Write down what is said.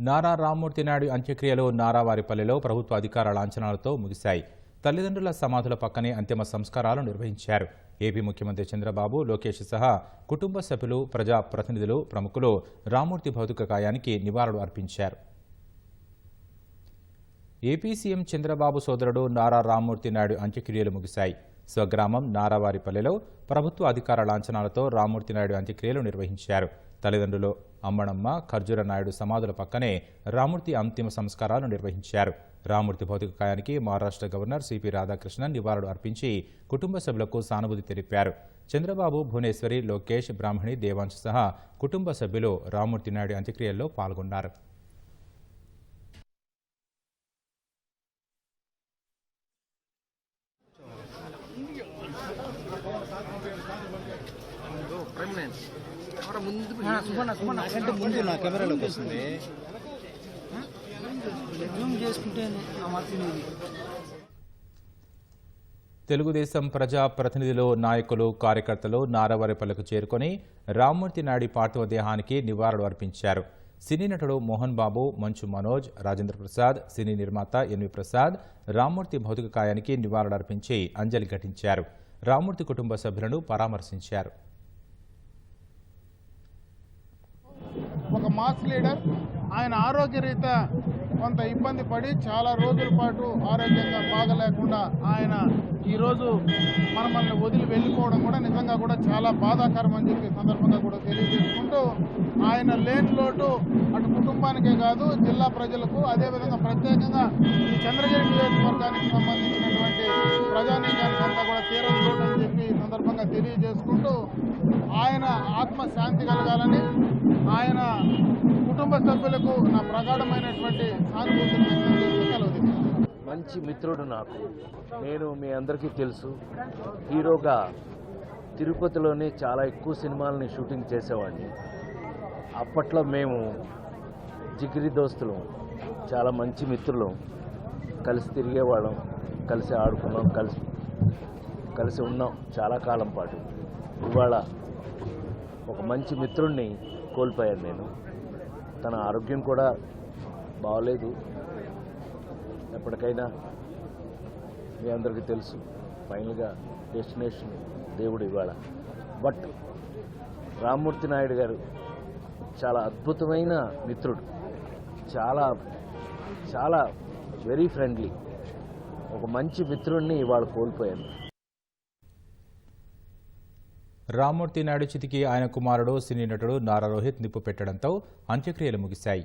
నారా రామ్మూర్తి నాయుడు అంత్యక్రియలు నారావారిపల్లిలో ప్రభుత్వ అధికార లాంఛనాలతో ముగిశాయి. తల్లిదండ్రుల సమాధుల పక్కనే అంతిమ సంస్కారాలు నిర్వహించారు. ఏపీ ముఖ్యమంత్రి చంద్రబాబు లోకేష్ సహా కుటుంబ సభ్యులు ప్రజా ప్రతినిధులు ప్రముఖులు రామ్మూర్తి భౌతిక కాయానికి నివాళులు అర్పించారు. ఏపీ సీఎం చంద్రబాబు సోదరుడు నారా రామ్మూర్తి నాయుడు అంత్యక్రియలు ముగిశాయి. స్వగ్రామం నారావారిపల్లెలో ప్రభుత్వ అధికార లాంఛనాలతో రామ్మూర్తి నాయుడు అంత్యక్రియలు నిర్వహించారు. తల్లిదండ్రులు అమ్మణమ్మ ఖర్జూర నాయుడు సమాధుల పక్కనే రామూర్తి అంతిమ సంస్కారాలు నిర్వహించారు. రామూర్తి భౌతిక కాయానికి Maharashtra governor C P Radhakrishnan నివాళులు అర్పించి కుటుంబ సభ్యులకు సానుభూతి తెలిపారు. చంద్రబాబు భువనేశ్వరి లోకేష్ బ్రాహ్మణి దేవాంశ్ సహా కుటుంబ సభ్యులు రామూర్తి నాయుడు అంత్యక్రియల్లో పాల్గొన్నారు. ముందు నా కెమెరాలోకి వస్తుంది. చేసుకుంటే తెలుగుదేశం ప్రజా ప్రతినిధులు నాయకులు కార్యకర్తలు నారవరిపల్లకు చేరుకొని రామ్మూర్తి నాయుడి పార్థివ దేహానికి నివాళులు అర్పించారు. సినీ నటుడు మోహన్ బాబు మంచు మనోజ్ రాజేంద్ర ప్రసాద్ సినీ నిర్మాత ఎన్వి ప్రసాద్ రామ్మూర్తి భౌతిక కాయానికి నివాళులు అర్పించి అంజలి ఘటించారు. రామ్మూర్తి కుటుంబ సభ్యులను పరామర్శించారు. ఒక మాస్ లీడర్. ఆయన ఆరోగ్యరీత్యా కొంత ఇబ్బంది పడి చాలా రోజుల పాటు ఆరోగ్యంగా బాగలేకుండా ఆయన ఈరోజు మనల్ని వదిలి వెళ్ళిపోవడం కూడా నిజంగా కూడా చాలా బాధాకరం అని చెప్పి సందర్భంగా కూడా తెలియజేసుకుంటూ ఆయన లేని లోటు అటు కుటుంబానికే కాదు జిల్లా ప్రజలకు అదేవిధంగా ప్రత్యేకంగా ఈ చంద్రగిరి నియోజకవర్గానికి సంబంధించినటువంటి ప్రజానీకానికి అంతా కూడా తీరని లోటు అని చెప్పి సందర్భంగా తెలియజేసుకుంటూ ఆయన ఆత్మ శాంతి కలగాలని ఆయన కుటుంబ సభ్యులకు నా ప్రగాఢమైనటువంటి సానుభూతిని వ్యక్తం చేస్తూ సెలవు మంచి మిత్రుడు నాకు. నేను మీ అందరికీ తెలుసు. హీరోగా తిరుపతిలోనే చాలా ఎక్కువ సినిమాలని షూటింగ్ చేసేవాడిని. అప్పట్లో మేము జిగిరి దోస్తులు. చాలా మంచి మిత్రులు. కలిసి తిరిగేవాళ్ళం. కలిసి ఆడుకున్నాం. కలిసి కలిసి ఉన్నాం చాలా కాలం పాటు. ఇవాళ ఒక మంచి మిత్రుడిని కోల్పోయాను నేను. తన ఆరోగ్యం కూడా బాగలేదు. ఎప్పటికైనా మీ అందరికీ తెలుసు ఫైనల్గా డెస్టినేషన్ దేవుడు ఇవాళ బట్ రామ్మూర్తి నాయుడు గారు చాలా అద్భుతమైన మిత్రుడు. చాలా చాలా వెరీ ఫ్రెండ్లీ ఒక మంచి మిత్రుడిని ఇవాళ కోల్పోయాను. రామ్మూర్తి నాయుడు చితికి ఆయన కుమారుడు సినీ నటుడు నారా రోహిత్ నిప్పు పెట్టడంతో అంత్యక్రియలు ముగిశాయి.